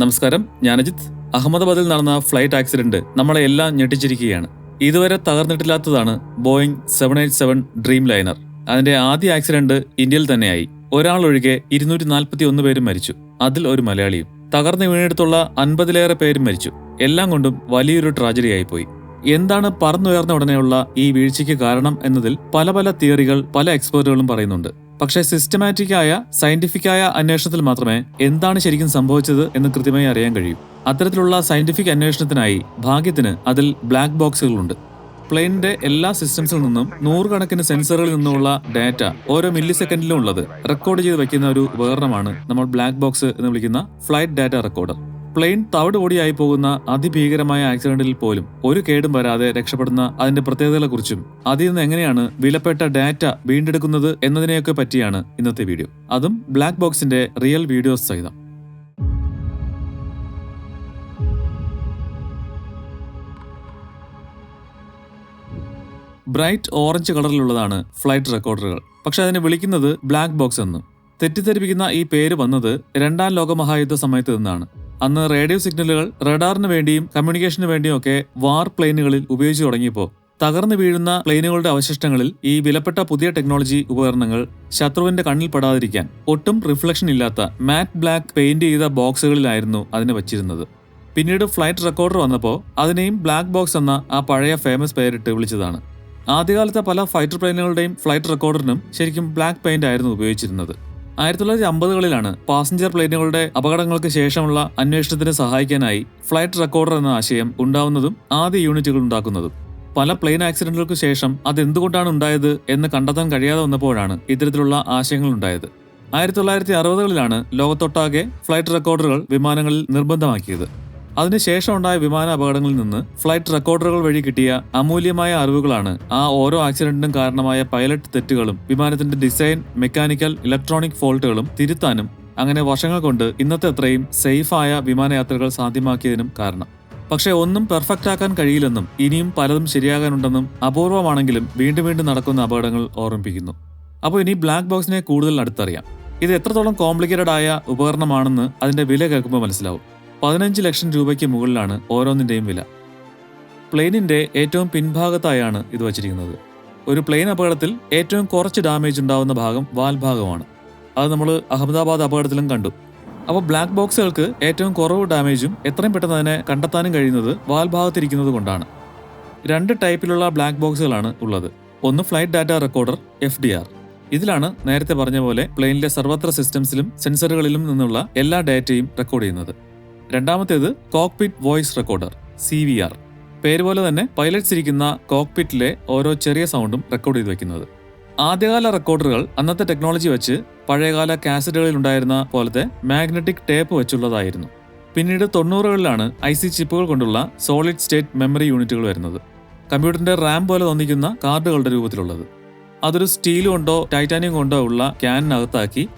നമസ്കാരം ഞാൻ അജിത് അഹമ്മദാബാദിൽ നടന്ന ഫ്ലൈറ്റ് ആക്സിഡന്റ് നമ്മളെ എല്ലാം ഞെട്ടിച്ചിരിക്കുകയാണ്. ഇതുവരെ തകർന്നിട്ടില്ലാത്തതാണ് Boeing seven eight seven dreamliner അതിന്റെ ആദ്യ ആക്സിഡന്റ് ഇന്ത്യയിൽ തന്നെയായി. ഒരാൾ ഒഴികെ ഇരുന്നൂറ്റി നാൽപ്പത്തി ഒന്ന് പേരും മരിച്ചു. അതിൽ ഒരു മലയാളിയും. തകർന്നു വീണെടുത്തുള്ള അൻപതിലേറെ പേരും മരിച്ചു. എല്ലാം കൊണ്ടും വലിയൊരു ട്രാജഡി ആയിപ്പോയി എന്താണ് പറന്നുയർന്ന ഉടനെയുള്ള ഈ വീഴ്ചയ്ക്ക് കാരണം എന്നതിൽ പല പല തിയറികൾ പല എക്സ്പേർട്ടുകളും പറയുന്നുണ്ട്. പക്ഷേ സിസ്റ്റമാറ്റിക് ആയ സയന്റിഫിക് ആയ അന്വേഷണത്തിൽ മാത്രമേ എന്താണ് ശരിക്കും സംഭവിച്ചത് എന്ന് കൃത്യമായി അറിയാൻ കഴിയും. അത്തരത്തിലുള്ള സയന്റിഫിക് അന്വേഷണത്തിനായി ഭാഗ്യത്തിന് അതിൽ ബ്ലാക്ക് ബോക്സുകളുണ്ട് പ്ലെയിനിന്റെ എല്ലാ സിസ്റ്റംസിൽ നിന്നും നൂറുകണക്കിന് സെൻസറുകളിൽ നിന്നുമുള്ള ഡാറ്റ ഓരോ മില്ലി സെക്കൻഡിലും ഉള്ളത് റെക്കോർഡ് ചെയ്ത് വെക്കുന്ന ഒരു ഉപകരണമാണ് നമ്മൾ ബ്ലാക്ക് ബോക്സ് എന്ന് വിളിക്കുന്ന ഫ്ലൈറ്റ് ഡാറ്റ റെക്കോർഡർ പ്ലെയിൻ തവിട് പോകുന്ന അതിഭീകരമായ ആക്സിഡന്റിൽ പോലും ഒരു കേടും വരാതെ രക്ഷപ്പെടുന്ന അതിന്റെ പ്രത്യേകതകളെക്കുറിച്ചും അതിൽ നിന്ന് എങ്ങനെയാണ് വിലപ്പെട്ട ഡാറ്റ വീണ്ടെടുക്കുന്നത് എന്നതിനെയൊക്കെ പറ്റിയാണ് ഇന്നത്തെ വീഡിയോ. അതും ബ്ലാക്ക് ബോക്സിന്റെ റിയൽ വീഡിയോസ് സഹിതം. ബ്രൈറ്റ് ഓറഞ്ച് കളറിലുള്ളതാണ് ഫ്ലൈറ്റ് റെക്കോർഡറുകൾ. പക്ഷെ അതിനെ വിളിക്കുന്നത് ബ്ലാക്ക് ബോക്സ് എന്നും. തെറ്റിദ്ധരിപ്പിക്കുന്ന ഈ പേര് വന്നത് രണ്ടാം ലോകമഹായുദ്ധ സമയത്ത് നിന്നാണ്. അന്ന് റേഡിയോ സിഗ്നലുകൾ റഡാറിന് വേണ്ടിയും കമ്മ്യൂണിക്കേഷന് വേണ്ടിയും ഒക്കെ വാർ പ്ലെയിനുകളിൽ ഉപയോഗിച്ചു തുടങ്ങിയപ്പോൾ തകർന്നു വീഴുന്ന പ്ലെയിനുകളുടെ അവശിഷ്ടങ്ങളിൽ ഈ വിലപ്പെട്ട പുതിയ ടെക്നോളജി ഉപകരണങ്ങൾ ശത്രുവിന്റെ കണ്ണിൽ പെടാതിരിക്കാൻ ഒട്ടും റിഫ്ലക്ഷൻ ഇല്ലാത്ത മാറ്റ് ബ്ലാക്ക് പെയിന്റ് ചെയ്ത ബോക്സുകളിലായിരുന്നു അതിനെ വച്ചിരുന്നത്. പിന്നീട് ഫ്ലൈറ്റ് റെക്കോർഡർ വന്നപ്പോൾ അതിനെയും ബ്ലാക്ക് ബോക്സ് എന്ന ആ പഴയ ഫേമസ് പേരിട്ട് വിളിച്ചതാണ്. ആദ്യകാലത്തെ പല ഫൈറ്റർ പ്ലെയിനുകളുടെയും ഫ്ലൈറ്റ് റെക്കോർഡറിനും ശരിക്കും ബ്ലാക്ക് പെയിന്റ് ആയിരുന്നു ഉപയോഗിച്ചിരുന്നത്. ആയിരത്തി തൊള്ളായിരത്തി അമ്പതുകളിലാണ് പാസഞ്ചർ പ്ലെയിനുകളുടെ അപകടങ്ങൾക്ക് ശേഷമുള്ള അന്വേഷണത്തിന് സഹായിക്കാനായി ഫ്ലൈറ്റ് റെക്കോർഡർ എന്ന ആശയം ഉണ്ടാവുന്നതും ആദ്യ യൂണിറ്റുകൾ ഉണ്ടാക്കുന്നതും. പല പ്ലെയിൻ ആക്സിഡന്റുകൾക്ക് ശേഷം അതെന്തുകൊണ്ടാണ് ഉണ്ടായത് എന്ന് കണ്ടെത്താൻ കഴിയാതെ വന്നപ്പോഴാണ് ഇത്തരത്തിലുള്ള ആശയങ്ങൾ ഉണ്ടായത്. ആയിരത്തി തൊള്ളായിരത്തി അറുപതുകളിലാണ് ലോകത്തൊട്ടാകെ ഫ്ലൈറ്റ് റെക്കോർഡറുകൾ വിമാനങ്ങളിൽ നിർബന്ധമാക്കിയത്. അതിനുശേഷം ഉണ്ടായ വിമാന അപകടങ്ങളിൽ നിന്ന് ഫ്ലൈറ്റ് റെക്കോർഡറുകൾ വഴി കിട്ടിയ അമൂല്യമായ അറിവുകളാണ് ആ ഓരോ ആക്സിഡന്റിനും കാരണമായ പൈലറ്റ് തെറ്റുകളും വിമാനത്തിന്റെ ഡിസൈൻ മെക്കാനിക്കൽ ഇലക്ട്രോണിക് ഫോൾട്ടുകളും തിരുത്താനും അങ്ങനെ വർഷങ്ങൾ കൊണ്ട് ഇന്നത്തെ അത്രയും സേഫായ വിമാനയാത്രകൾ സാധ്യമാക്കിയതിനും കാരണം. പക്ഷേ ഒന്നും പെർഫെക്റ്റ് ആക്കാൻ കഴിയില്ലെന്നും ഇനിയും പലതും ശരിയാകാനുണ്ടെന്നും അപൂർവമാണെങ്കിലും വീണ്ടും വീണ്ടും നടക്കുന്ന അപകടങ്ങൾ ഓർമ്മിപ്പിക്കുന്നു. അപ്പോൾ ഇനി ബ്ലാക്ക് ബോക്സിനെ കൂടുതൽ അടുത്തറിയാം. ഇത് എത്രത്തോളം കോംപ്ലിക്കേറ്റഡ് ആയ ഉപകരണമാണെന്ന് അതിന്റെ വില കേൾക്കുമ്പോൾ മനസ്സിലാവും. പതിനഞ്ച് ലക്ഷം രൂപയ്ക്ക് മുകളിലാണ് ഓരോന്നിന്റെയും വില. പ്ലെയിനിന്റെ ഏറ്റവും പിൻഭാഗത്തായാണ് ഇത് വച്ചിരിക്കുന്നത്. ഒരു പ്ലെയിൻ അപകടത്തിൽ ഏറ്റവും കുറച്ച് ഡാമേജ് ഉണ്ടാവുന്ന ഭാഗം വാൽ ഭാഗമാണ് അത് നമ്മൾ അഹമ്മദാബാദ് അപകടത്തിലും കണ്ടു. അപ്പോൾ ബ്ലാക്ക് ബോക്സുകൾക്ക് ഏറ്റവും കുറവ് ഡാമേജും എത്രയും പെട്ടെന്ന് അതിനെ കണ്ടെത്താനും കഴിയുന്നത് വാൽ ഭാഗത്തിരിക്കുന്നത് കൊണ്ടാണ്. രണ്ട് ടൈപ്പിലുള്ള ബ്ലാക്ക് ബോക്സുകളാണ് ഉള്ളത്. ഒന്ന് flight data recorder F D R. ഇതിലാണ് നേരത്തെ പറഞ്ഞ പോലെ പ്ലെയിനിലെ സർവത്ര സിസ്റ്റംസിലും സെൻസറുകളിലും നിന്നുള്ള എല്ലാ ഡാറ്റയും റെക്കോർഡ് ചെയ്യുന്നത്. രണ്ടാമത്തേത് cockpit voice recorder C V R പേര് പോലെ തന്നെ പൈലറ്റ്സ് ഇരിക്കുന്ന കോക്പിറ്റിലെ ഓരോ ചെറിയ സൗണ്ടും റെക്കോർഡ് ചെയ്ത് വെക്കുന്നത്. ആദ്യകാല റെക്കോർഡറുകൾ അന്നത്തെ ടെക്നോളജി വെച്ച് പഴയകാല കാസറ്റുകളിൽ ഉണ്ടായിരുന്ന പോലത്തെ മാഗ്നറ്റിക് ടേപ്പ് വെച്ചുള്ളതായിരുന്നു. പിന്നീട് തൊണ്ണൂറുകളിലാണ് ഐ സി ചിപ്പുകൾ കൊണ്ടുള്ള സോളിഡ് സ്റ്റേറ്റ് മെമ്മറി യൂണിറ്റുകൾ വരുന്നത്. കമ്പ്യൂട്ടറിന്റെ റാം പോലെ തോന്നിക്കുന്ന കാർഡുകളുടെ രൂപത്തിലുള്ളത്. അതൊരു സ്റ്റീൽ കൊണ്ടോ ടൈറ്റാനിയം കൊണ്ടോ ഉള്ള ക്യാനിനകത്താക്കി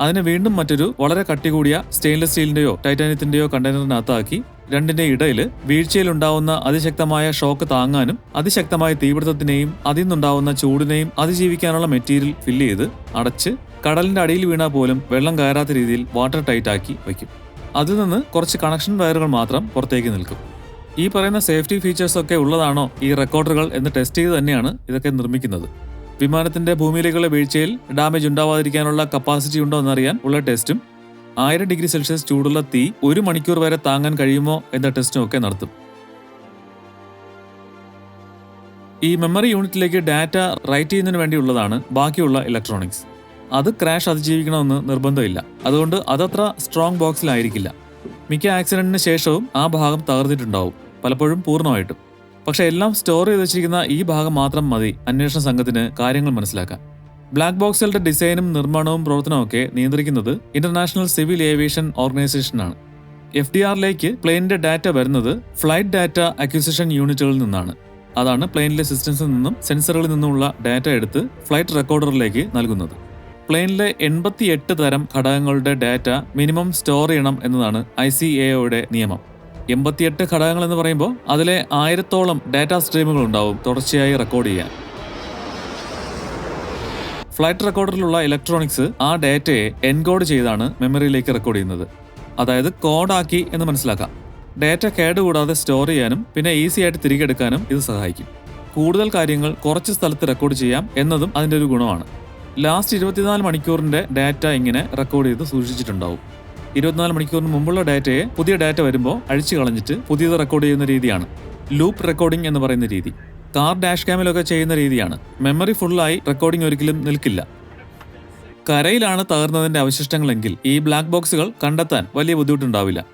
അതിനെ വീണ്ടും മറ്റൊരു വളരെ കട്ടി കൂടിയ സ്റ്റെയിൻലെസ് സ്റ്റീലിന്റെയോ ടൈറ്റാനിയത്തിന്റെയോ കണ്ടെയ്നറിനകത്താക്കി രണ്ടിന്റെ ഇടയിൽ വീഴ്ചയിലുണ്ടാവുന്ന അതിശക്തമായ ഷോക്ക് താങ്ങാനും അതിശക്തമായ തീപിടുത്തത്തിനെയും അതിൽ നിന്നുണ്ടാവുന്ന ചൂടിനെയും അതിജീവിക്കാനുള്ള മെറ്റീരിയൽ ഫില്ല് ചെയ്ത് അടച്ച് കടലിന്റെ അടിയിൽ വീണാൽ പോലും വെള്ളം കയറാത്ത രീതിയിൽ വാട്ടർ ടൈറ്റ് ആക്കി വയ്ക്കും. അതിൽ നിന്ന് കുറച്ച് കണക്ഷൻ വയറുകൾ മാത്രം പുറത്തേക്ക് നിൽക്കും. ഈ പറയുന്ന സേഫ്റ്റി ഫീച്ചേഴ്സ് ഒക്കെ ഉള്ളതാണോ ഈ റെക്കോർഡറുകൾ എന്ന് ടെസ്റ്റ് ചെയ്ത് തന്നെയാണ് ഇതൊക്കെ നിർമ്മിക്കുന്നത്. വിമാനത്തിന്റെ ഭൂമിയിലേക്കുള്ള വീഴ്ചയിൽ ഡാമേജ് ഉണ്ടാവാതിരിക്കാനുള്ള കപ്പാസിറ്റി ഉണ്ടോ എന്നറിയാൻ ഉള്ള ടെസ്റ്റും ആയിരം ഡിഗ്രി സെൽഷ്യസ് ചൂടുള്ള തീ ഒരു മണിക്കൂർ വരെ താങ്ങാൻ കഴിയുമോ എന്ന ടെസ്റ്റും ഒക്കെ നടത്തും. ഈ മെമ്മറി യൂണിറ്റിലേക്ക് ഡാറ്റ റൈറ്റ് ചെയ്യുന്നതിന് വേണ്ടിയുള്ളതാണ് ബാക്കിയുള്ള ഇലക്ട്രോണിക്സ് അത് ക്രാഷ് അതിജീവിക്കണമെന്ന് നിർബന്ധമില്ല. അതുകൊണ്ട് അതത്ര സ്ട്രോങ് ബോക്സിലായിരിക്കില്ല മിക്ക ആക്സിഡന്റിന് ശേഷവും ആ ഭാഗം തകർന്നിട്ടുണ്ടാവും. പലപ്പോഴും പൂർണമായിട്ടും. പക്ഷെ എല്ലാം സ്റ്റോർ ചെയ്ത് വെച്ചിരിക്കുന്ന ഈ ഭാഗം മാത്രം മതി. അന്വേഷണ സംഘത്തിന് കാര്യങ്ങൾ മനസ്സിലാക്കാൻ. ബ്ലാക്ക് ബോക്സുകളുടെ ഡിസൈനും നിർമ്മാണവും പ്രവർത്തനവും ഒക്കെ നിയന്ത്രിക്കുന്നത് ഇന്റർനാഷണൽ സിവിൽ ഏവിയേഷൻ ഓർഗനൈസേഷനാണ് എഫ് ഡി ആറിലേക്ക് പ്ലെയിനിന്റെ ഡാറ്റ വരുന്നത് ഫ്ലൈറ്റ് ഡാറ്റ അക്വിസിഷൻ യൂണിറ്റുകളിൽ നിന്നാണ്. അതാണ് പ്ലെയിനിലെ സിസ്റ്റംസിൽ നിന്നും സെൻസറുകളിൽ നിന്നുമുള്ള ഡാറ്റ എടുത്ത് ഫ്ലൈറ്റ് റെക്കോർഡറിലേക്ക് നൽകുന്നത്. പ്ലെയിനിലെ എൺപത്തിയെട്ട് തരം ഘടകങ്ങളുടെ ഡാറ്റ മിനിമം സ്റ്റോർ ചെയ്യണം എന്നതാണ് ഐ സി എയുടെ നിയമം. എൺപത്തിയെട്ട് ഘടകങ്ങൾ എന്ന് പറയുമ്പോൾ അതിലെ ആയിരത്തോളം ഡാറ്റാ സ്ട്രീമുകൾ ഉണ്ടാവും തുടർച്ചയായി റെക്കോർഡ് ചെയ്യാൻ. ഫ്ലൈറ്റ് റെക്കോർഡറിലുള്ള ഇലക്ട്രോണിക്സ് ആ ഡാറ്റയെ എൻകോഡ് ചെയ്താണ് മെമ്മറിയിലേക്ക് റെക്കോർഡ് ചെയ്യുന്നത്. അതായത് കോഡാക്കി എന്ന് മനസ്സിലാക്കാം. ഡാറ്റ കേടുകൂടാതെ സ്റ്റോർ ചെയ്യാനും പിന്നെ ഈസി ആയിട്ട് തിരികെ എടുക്കാനും ഇത് സഹായിക്കും. കൂടുതൽ കാര്യങ്ങൾ കുറച്ച് സ്ഥലത്ത് റെക്കോർഡ് ചെയ്യാം എന്നതും അതിന്റെ ഒരു ഗുണമാണ്. ലാസ്റ്റ് ഇരുപത്തിനാല് മണിക്കൂറിന്റെ ഡാറ്റ ഇങ്ങനെ റെക്കോർഡ് ചെയ്ത് സൂക്ഷിച്ചിട്ടുണ്ടാവും. ഇരുപത്തിനാല് മണിക്കൂറിന് മുമ്പുള്ള ഡാറ്റയെ പുതിയ ഡാറ്റ വരുമ്പോൾ അഴിച്ചു കളഞ്ഞിട്ട് പുതിയത് റെക്കോർഡ് ചെയ്യുന്ന രീതിയാണ്. ലൂപ്പ് റെക്കോർഡിംഗ് എന്ന് പറയുന്ന രീതി. കാർ ഡാഷ് ക്യാമിലൊക്കെ ചെയ്യുന്ന രീതിയാണ്. മെമ്മറി ഫുള്ളായി റെക്കോർഡിംഗ് ഒരിക്കലും നിൽക്കില്ല. കരയിലാണ് തകർന്നതിന്റെ അവശിഷ്ടങ്ങളെങ്കിൽ ഈ ബ്ലാക്ക് ബോക്സുകൾ കണ്ടെത്താൻ വലിയ ബുദ്ധിമുട്ടുണ്ടാവില്ല.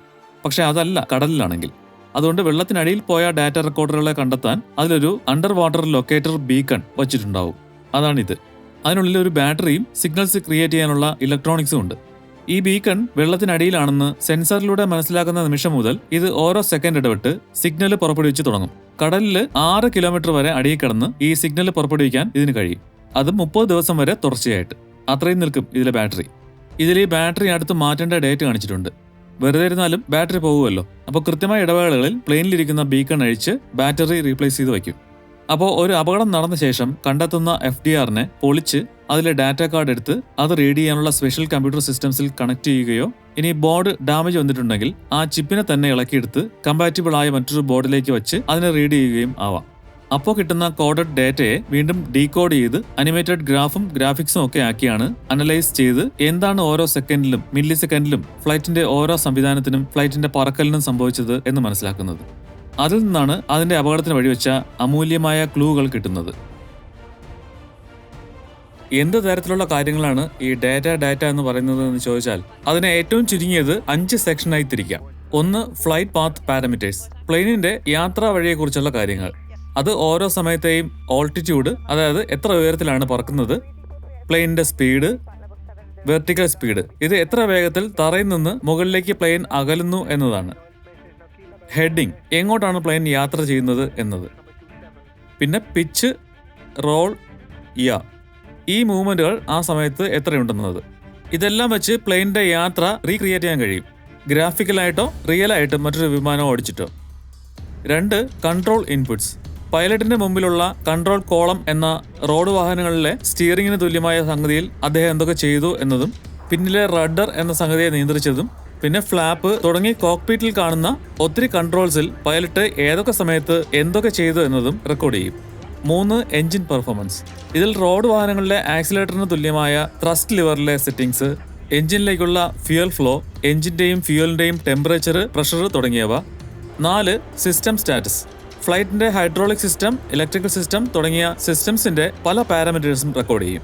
പക്ഷെ അതല്ല കടലിലാണെങ്കിൽ. അതുകൊണ്ട് വെള്ളത്തിനടിയിൽ പോയ ഡാറ്റ റെക്കോർഡറുകളെ കണ്ടെത്താൻ അതിലൊരു അണ്ടർ വാട്ടർ ലൊക്കേറ്റർ ബീക്കൺ വച്ചിട്ടുണ്ടാവും. അതാണിത്. അതിനുള്ളിൽ ഒരു ബാറ്ററിയും സിഗ്നൽസ് ക്രിയേറ്റ് ചെയ്യാനുള്ള ഇലക്ട്രോണിക്സും ഉണ്ട്. ഈ ബീക്കൺ വെള്ളത്തിനടിയിലാണെന്ന് സെൻസറിലൂടെ മനസ്സിലാക്കുന്ന നിമിഷം മുതൽ ഇത് ഓരോ സെക്കൻഡ് ഇടവിട്ട് സിഗ്നൽ പുറപ്പെടുവിച്ച് തുടങ്ങും. കടലിൽ ആറ് കിലോമീറ്റർ വരെ അടിയിൽ കിടന്ന് ഈ സിഗ്നൽ പുറപ്പെടുവിക്കാൻ ഇതിന് കഴിയും. അത് മുപ്പത് ദിവസം വരെ തുടർച്ചയായിട്ട്. അത്രയും നിൽക്കും ഇതിലെ ബാറ്ററി. ഇതിൽ ഈ ബാറ്ററി അടുത്ത് മാറ്റേണ്ട ഡേറ്റ് കാണിച്ചിട്ടുണ്ട്. വെറുതെ ഇരുന്നാലും ബാറ്ററി പോകുമല്ലോ അപ്പോൾ കൃത്യമായ ഇടവേളകളിൽ പ്ലെയിനിലിരിക്കുന്ന ബീക്കൺ അഴിച്ച് ബാറ്ററി റീപ്ലേസ് ചെയ്ത് വയ്ക്കും. അപ്പോൾ ഒരു അപകടം നടന്ന ശേഷം കണ്ടെത്തുന്ന എഫ് ഡി ആറിനെ പൊളിച്ച് അതിലെ ഡാറ്റ കാർഡ് എടുത്ത് അത് റീഡ് ചെയ്യാനുള്ള സ്പെഷ്യൽ കമ്പ്യൂട്ടർ സിസ്റ്റംസിൽ കണക്ട് ചെയ്യുകയോ ഇനി ബോർഡ് ഡാമേജ് വന്നിട്ടുണ്ടെങ്കിൽ ആ ചിപ്പിനെ തന്നെ ഇളക്കിയെടുത്ത് കമ്പാറ്റബിൾ ആയ മറ്റൊരു ബോർഡിലേക്ക് വെച്ച് അതിനെ റീഡ് ചെയ്യുകയും ആവാം. അപ്പോൾ കിട്ടുന്ന കോഡഡ് ഡാറ്റയെ വീണ്ടും ഡീകോഡ് ചെയ്ത് അനിമേറ്റഡ് ഗ്രാഫും ഗ്രാഫിക്സും ഒക്കെ ആക്കിയാണ് അനലൈസ് ചെയ്ത് എന്താണ് ഓരോ സെക്കൻഡിലും മില്ലി സെക്കൻഡിലും ഫ്ലൈറ്റിന്റെ ഓരോ സംവിധാനത്തിനും ഫ്ലൈറ്റിന്റെ പറക്കലിനും സംഭവിച്ചത് എന്ന് മനസ്സിലാക്കുന്നത്. അതിൽ നിന്നാണ് അതിന്റെ അപകടത്തിന് വഴിവെച്ച അമൂല്യമായ ക്ലൂകൾ കിട്ടുന്നത്. എന്ത് തരത്തിലുള്ള കാര്യങ്ങളാണ് ഈ ഡാറ്റ ഡാറ്റ എന്ന് പറയുന്നത് എന്ന് ചോദിച്ചാൽ അതിനെ ഏറ്റവും ചുരുങ്ങിയത് അഞ്ച് സെക്ഷനായി തിരിക്കാം. ഒന്ന് ഫ്ലൈറ്റ് പാത്ത് പാരാമീറ്റേഴ്സ്. പ്ലെയിനിന്റെ യാത്രാ വഴിയെക്കുറിച്ചുള്ള കാര്യങ്ങൾ. അത് ഓരോ സമയത്തെയും ഓൾട്ടിറ്റ്യൂഡ് അതായത് എത്ര ഉയരത്തിലാണ് പറക്കുന്നത് പ്ലെയിനിന്റെ സ്പീഡ് വെർട്ടിക്കൽ സ്പീഡ്. ഇത് എത്ര വേഗത്തിൽ തറയിൽ നിന്ന് മുകളിലേക്ക് പ്ലെയിൻ അകലുന്നു എന്നതാണ്. ഹെഡിങ്. എങ്ങോട്ടാണ് പ്ലെയിൻ യാത്ര ചെയ്യുന്നത് എന്നത്? പിന്നെ പിച്ച് റോൾ യ. ഈ മൂവ്മെന്റുകൾ ആ സമയത്ത് എത്രയുണ്ടെന്നത്? ഇതെല്ലാം വെച്ച് പ്ലെയിനിന്റെ യാത്ര റീക്രിയേറ്റ് ചെയ്യാൻ കഴിയും. ഗ്രാഫിക്കലായിട്ടോ റിയലായിട്ടോ മറ്റൊരു വിമാനം ഓടിച്ചിട്ടോ. രണ്ട് കൺട്രോൾ ഇൻപുട്സ്. പൈലറ്റിന്റെ മുമ്പിലുള്ള കൺട്രോൾ കോളം എന്ന റോഡ് വാഹനങ്ങളിലെ സ്റ്റിയറിംഗിന് തുല്യമായ സംഗതിയിൽ അദ്ദേഹം എന്തൊക്കെ ചെയ്തു എന്നതും പിന്നിലെ റഡർ എന്ന സംഗതിയെ നിയന്ത്രിച്ചതും പിന്നെ ഫ്ലാപ്പ് തുടങ്ങി കോക്പീറ്റിൽ കാണുന്ന ഒത്തിരി കൺട്രോൾസിൽ പൈലറ്റ് ഏതൊക്കെ സമയത്ത് എന്തൊക്കെ ചെയ്തു എന്നതും റെക്കോർഡ് ചെയ്യും. മൂന്ന് എഞ്ചിൻ പെർഫോമൻസ് ഇതിൽ റോഡ് വാഹനങ്ങളിലെ ആക്സിലേറ്ററിന് തുല്യമായ ത്രസ്റ്റ് ലിവറിലെ സെറ്റിംഗ്സ് എഞ്ചിനിലേക്കുള്ള ഫ്യൂൽ ഫ്ലോ എഞ്ചിന്റെയും ഫ്യൂലിന്റെയും ടെമ്പറേച്ചർ പ്രഷർ തുടങ്ങിയവ. നാല് സിസ്റ്റം സ്റ്റാറ്റസ് ഫ്ലൈറ്റിന്റെ ഹൈഡ്രോളിക് സിസ്റ്റം ഇലക്ട്രിക്കൽ സിസ്റ്റം തുടങ്ങിയ സിസ്റ്റംസിന്റെ പല പാരാമീറ്റേഴ്സും റെക്കോർഡ് ചെയ്യും.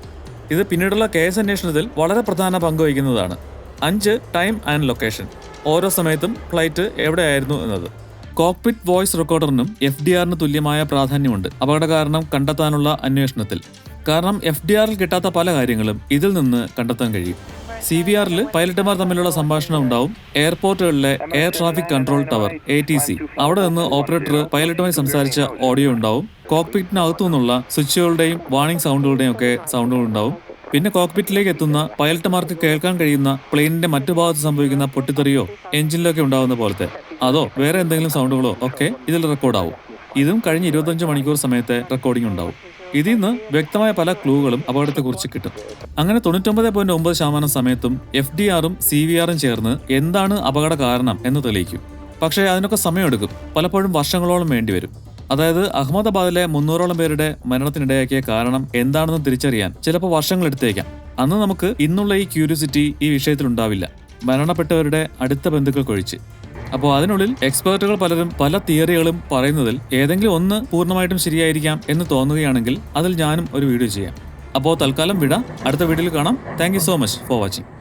ഇത് പിന്നീടുള്ള കേസ് അന്വേഷണത്തിൽ വളരെ പ്രധാന പങ്ക് വഹിക്കുന്നതാണ്. അഞ്ച് ടൈം ആൻഡ് ലൊക്കേഷൻ. ഓരോ സമയത്തും ഫ്ലൈറ്റ് എവിടെയായിരുന്നു എന്നത്. കോക്പിറ്റ് വോയിസ് റെക്കോർഡറിനും എഫ് ഡി ആറിന് തുല്യമായ പ്രാധാന്യമുണ്ട്. അപകട കാരണം കണ്ടെത്താനുള്ള അന്വേഷണത്തിൽ. കാരണം എഫ് ഡി ആറിൽ കിട്ടാത്ത പല കാര്യങ്ങളും ഇതിൽ നിന്ന് കണ്ടെത്താൻ കഴിയും. സി വി ആറിൽ പൈലറ്റുമാർ തമ്മിലുള്ള സംഭാഷണം ഉണ്ടാവും. എയർപോർട്ടുകളിലെ air traffic control tower A T C. അവിടെ നിന്ന് ഓപ്പറേറ്റർ പൈലറ്റുമായി സംസാരിച്ച ഓഡിയോ ഉണ്ടാവും. കോക്പിറ്റിനകത്തു നിന്നുള്ള സ്വിച്ചുകളുടെയും വാണിംഗ് സൗണ്ടുകളുടെയും ഒക്കെ സൗണ്ടുകൾ ഉണ്ടാവും. പിന്നെ കോക്പിറ്റിലേക്ക് എത്തുന്ന പൈലറ്റുമാർക്ക് കേൾക്കാൻ കഴിയുന്ന പ്ലെയിനിന്റെ മറ്റു ഭാഗത്ത് സംഭവിക്കുന്ന പൊട്ടിത്തെറിയോ എഞ്ചിനിലൊക്കെ ഉണ്ടാവുന്ന പോലത്തെ. അതോ വേറെ എന്തെങ്കിലും സൗണ്ടുകളോ ഒക്കെ ഇതിൽ റെക്കോർഡാവും ഇതും കഴിഞ്ഞ ഇരുപത്തഞ്ച് മണിക്കൂർ സമയത്തെ റെക്കോർഡിംഗ് ഉണ്ടാവും. ഇതിൽ നിന്ന് വ്യക്തമായ പല ക്ലൂകളും അപകടത്തെക്കുറിച്ച് കിട്ടും. അങ്ങനെ തൊണ്ണൂറ്റൊമ്പത് പോയിന്റ് ഒമ്പത് ശതമാനം സമയത്തും എഫ് ഡി ആറും സി വി ആറും ചേർന്ന് എന്താണ് അപകട കാരണം എന്ന് തെളിയിക്കും. പക്ഷേ അതിനൊക്കെ സമയമെടുക്കും. പലപ്പോഴും വർഷങ്ങളോളം വേണ്ടിവരും. അതായത് അഹമ്മദാബാദിലെ മുന്നൂറോളം പേരുടെ മരണത്തിനിടയാക്കിയ കാരണം എന്താണെന്ന് തിരിച്ചറിയാൻ ചിലപ്പോൾ വർഷങ്ങൾ എടുത്തേക്കാം. അന്ന് നമുക്ക് ഇന്നുള്ള ഈ ക്യൂരിയോസിറ്റി ഈ വിഷയത്തിൽ ഉണ്ടാവില്ല. മരണപ്പെട്ടവരുടെ അടുത്ത ബന്ധുക്കൾക്കൊഴിച്ച് അപ്പോൾ അതിനുള്ളിൽ എക്സ്പേർട്ടുകൾ പലരും പല തിയറികളും പറയുന്നതിൽ ഏതെങ്കിലും ഒന്ന് പൂർണമായിട്ടും ശരിയായിരിക്കാം എന്ന് തോന്നുകയാണെങ്കിൽ അതിൽ ഞാനും ഒരു വീഡിയോ ചെയ്യാം. അപ്പോൾ തൽക്കാലം വിടാം. അടുത്ത വീഡിയോയിൽ കാണാം. Thank so much for watching.